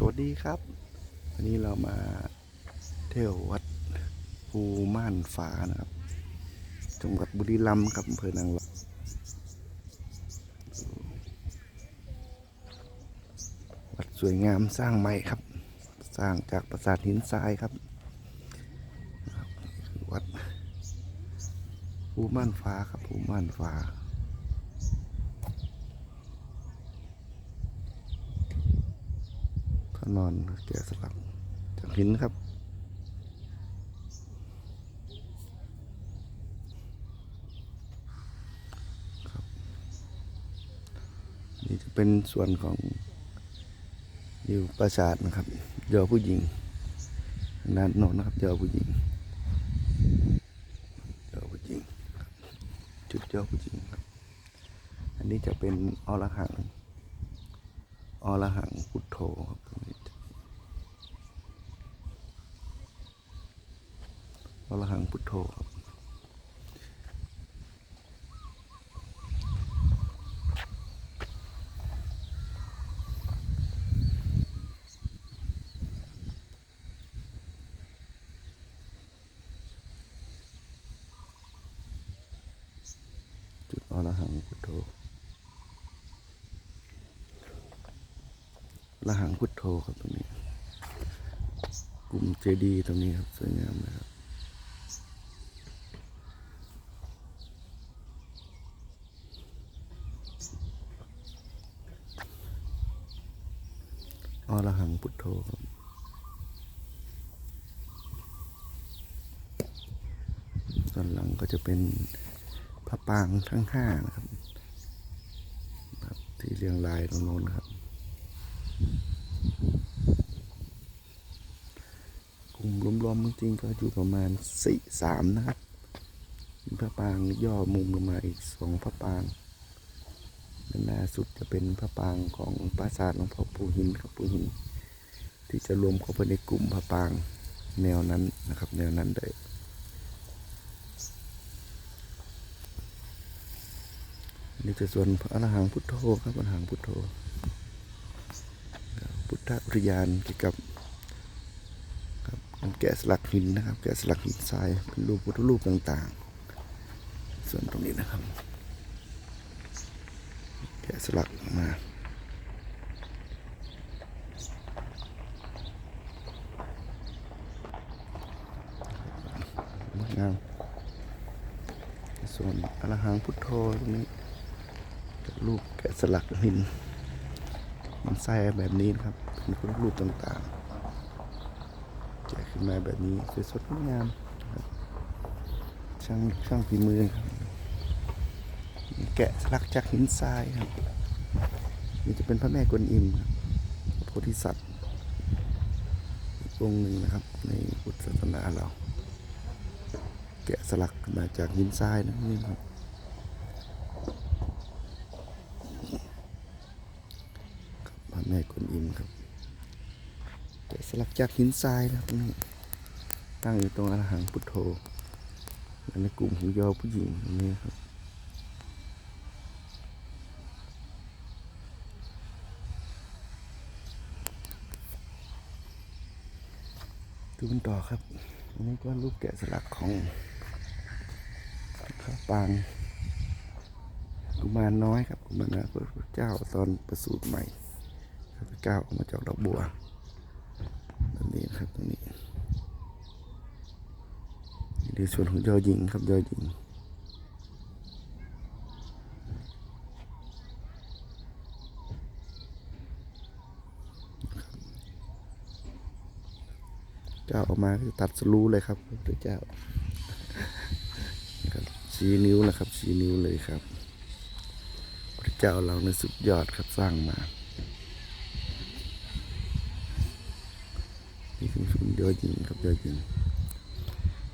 สวัสดีครับ วันนี้เรามาเที่ยววัดภูม่านฟ้านะครับ จังหวัดบุรีรัมย์ครับอำเภอนางรองวัดสวยงามสร้างใหม่ครับ สร้างจากปราสาทหินทรายครับ วัดภูม่านฟ้าครับภูม่านฟ้า พระนอนแกะสลักจากหินครับครับ นี่จะเป็นส่วนของอยู่ปราสาทนะครับยอผู้หญิงด้านน้นนะครับยอผู้หญิงยอผู้หญิงจุดยอผู้หญิงครับ อันนี้จะเป็นอรหัง อรหังพุทโธครับตรงนี้อรหังพุทโธครับจุดอรหังพุทโธ ระหังพุทโธครับตรงนี้ กลุ่มเจดีย์ตรงนี้ครับสวยงามนะครับอรหังพุทโธครับส่วนหลังก็จะเป็นพระปางทั้งห้านะครับครับที่เรียงรายตรงโน้นนะครับ กลุ่ม รวมจริงๆก็อยู่ประมาณสี่สามนะครับพระปางย่อมุมลงมาอีกสองพระปางด้านหน้าสุดจะเป็นพระปางของปราสาทหลวงพ่อปูหินครับปูหิน ที่จะรวมเข้าไปในกลุ่มพระปางแนวนั้นนะครับ แนวนั้นเลยนี่จะส่วนพระอรหังพุทโธครับอรหังพุทโธพุทธอุทยานเกี่ยวกับ การแกะสลักหินนะครับ แกะสลักหินทรายเป็นรูปพุทธรูปต่างๆ ส่วนตรงนี้นะครับ แกะสลักมาสวยงามส่วนอรหังพุทโธตรงนี้รูปแกะสลักหินมันไส้แบบนี้นะครับเป็นรูปต่างๆ มาแบบนี้สวยสดงดงามช่างช่างฝีมือครับแกะสลักจากหินทรายครับนี่จะเป็นพระแม่กวนอิมพระโพธิสัตว์อีกองค์หนึ่งนะครับ ในพุทธศาสนาเรา แกะสลักมาจากหินทรายนะนี่ครับพระแม่กวนอิมครับ แกะสลักจากหินทรายนะครับนี่ ตั้งอยู่ตรงอรหังพุทโธและในกลุ่มของยอผู้หญิงตรงนี้ครับดูกันต่อครับ อันนี้ก็รูปแกะสลักของพระปางกุมารน้อยครับกุมารน้อยพระเจ้าตอนประสูติใหม่ข้าพเจ้าออกมาจากดอกบัวตรงนี้นะครับตรงนี้ ในส่วนของยอหญิงครับยอหญิงเจ้าออกมาตัดสรู้เลยครับพระเจ้าครับชี้นิ้วนะครับชี้นิ้วเลยครับ พระเจ้าเราในสุดยอดครับสร้างมานี่คือชุมยอหญิงครับยอหญิง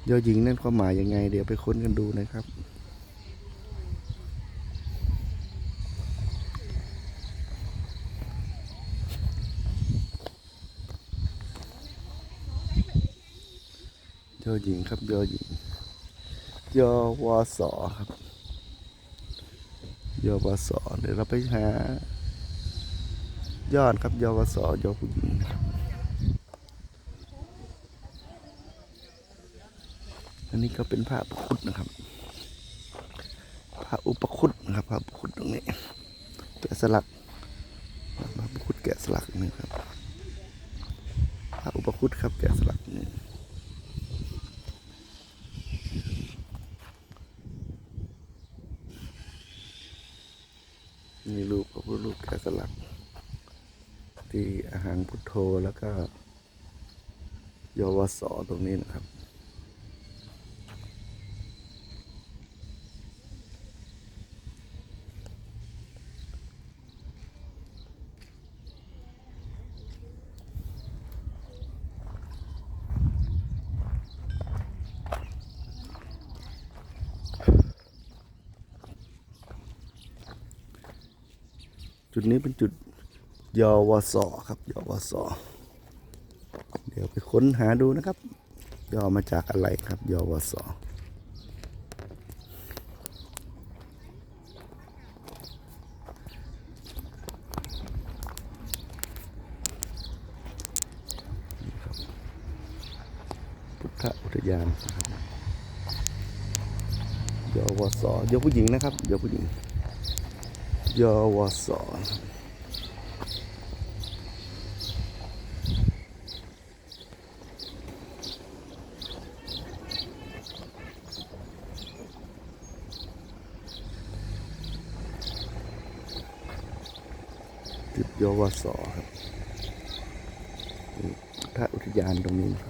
ยอหญิงนั่นความหมายยังไง เดี๋ยวไปค้นกันดูนะครับ ยอหญิงครับยอหญิงยอวสอครับยอวสอเดี๋ยวเราไปหายอดครับยกสยผู้หญิงนะครับ อันนี้ก็เป็นพระอุปคุตนะครับพระอุปคุตนะครับพระอุปคุตตรงนี้แกะสลักพระอุปคุตแกะสลักนี่ครับพระอุปคุตครับแกะสลักนี่นี่รูปพระพุทธรูปแกะสลัก ที่อาหารพุทโธแล้วก็ยวสตรงนี้นะครับ จุดนี้เป็นจุดยอวสครับยอวสเดี๋ยวไปค้นหาดูนะครับ ยอมาจากอะไรครับยอวสพุทธอุทยานนะครับยวสยผู้หญิงนะครับยผู้หญิง ยวสจุดยวสอครับนี่ท่าอุทยานตรงนี้ครับ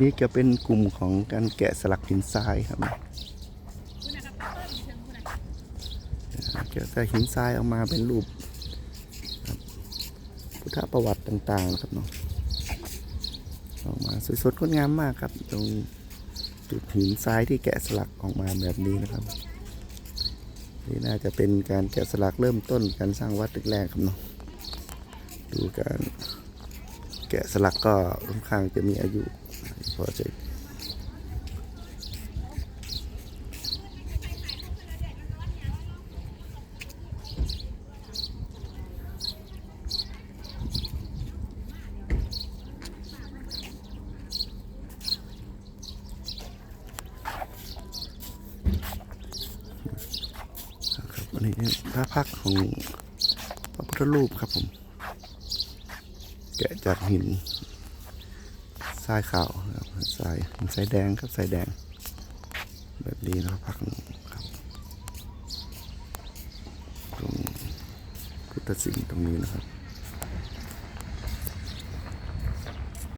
นี่จะเป็นกลุ่มของการแกะสลักหินทรายครับแกะสลักหินทรายออกมาเป็นรูปพุทธประวัติต่างๆนะครับเนาะออกมาสวยสดงดงามมากครับตรงจุดหินทรายที่แกะสลักออกมาแบบนี้นะครับนี่น่าจะเป็นการแกะสลักเริ่มต้นการสร้างวัดแรกๆครับเนาะดูการแกะสลักก็ค่อนข้างจะมีอายุ พอจะครับอันนี้พระพักของพระพุทธรูปครับผม แกะจากหิน ทรายขาวครับทรายทรายแดงครับทรายแดง แบบนี้นะครับพักครับตรงพุทธสิงห์ตรงนี้นะครับ